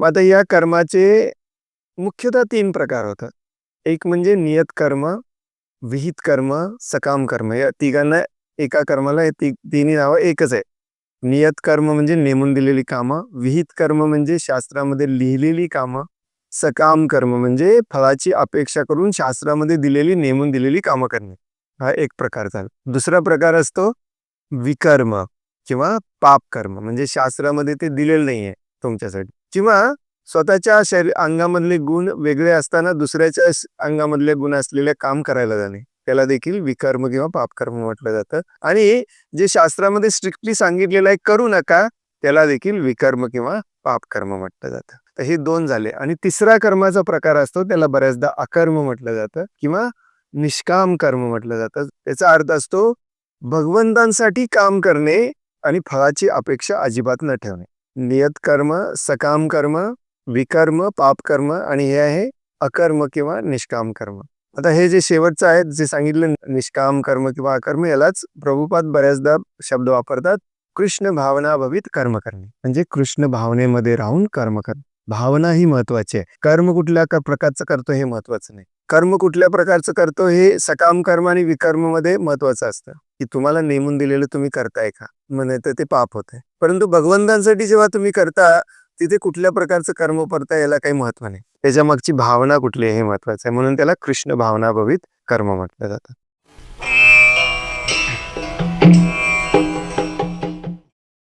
मग आता या कर्माचे मुख्यतः तीन प्रकार होतात. एक म्हणजे नियत कर्म विहित कर्म सकाम कर्म. या तिघांना एका कर्माला हे ती तिन्ही नावं एकच आहे. नियत कर्म म्हणजे नेमून दिलेली कामं विहित कर्म म्हणजे शास्त्रामध्ये लिहिलेली कामं सकाम कर्म म्हणजे फळाची अपेक्षा करून शास्त्रामध्ये दिलेली नेमून दिलेली कामं करणे. हा एक प्रकार झाला. दुसरा प्रकार असतो विकर्म किंवा पाप कर्म. म्हणजे शास्त्रामध्ये ते दिलेलं नाही आहे तुमच्यासाठी. किंवा स्वतःच्या शरीर अंगामधले गुण वेगळे असताना दुसऱ्याच्या अंगामधले गुण असलेले काम करायला जाणे. त्याला देखील विकर्म किंवा पापकर्म म्हटलं जातं. आणि जे शास्त्रामध्ये स्ट्रिक्टली सांगितलेलं आहे करू नका त्याला देखील विकर्म किंवा पापकर्म म्हटलं जातं. तर हे दोन झाले. आणि तिसरा कर्माचा प्रकार असतो त्याला बऱ्याचदा अकर्म म्हटलं जातं किंवा निष्काम कर्म म्हटलं जातं. त्याचा अर्थ असतो भगवंतांसाठी काम करणे आणि फळाची अपेक्षा अजिबात न ठेवणे. नियत कर्म सकाम कर्म विकर्म पाप कर्म आणि हे आहे अकर्म किंवा निष्काम कर्म. आता हे जे शेवटचं आहे जे सांगितलं निष्काम कर्म किंवा अकर्म यालाच प्रभुपाद बऱ्याचदा शब्द वापरतात कृष्ण भावना भवित कर्म करणे. म्हणजे कृष्ण भावनेमध्ये राहून कर्म करणे भावना ही महत्वाची आहे. कर्म कुठल्या प्रकारचं करतो हे महत्वाचं नाही. कर्म कुठल्या प्रकारचं करतो हे सकाम कर्म आणि विकर्ममध्ये महत्वाचं असतं. की तुम्हाला नेमून दिलेलं तुम्ही करताय का? म्हणे तर ते पाप होते परंतु भगवंतांसाठी जेव्हा तुम्ही करता तिथे कुठल्या प्रकारचं कर्म करता याला काही महत्त्व नाही. त्याच्या मागची भावना कुठली आहे हे महत्वाचं आहे. म्हणून त्याला कृष्ण भावना भवित कर्म म्हटलं जातं.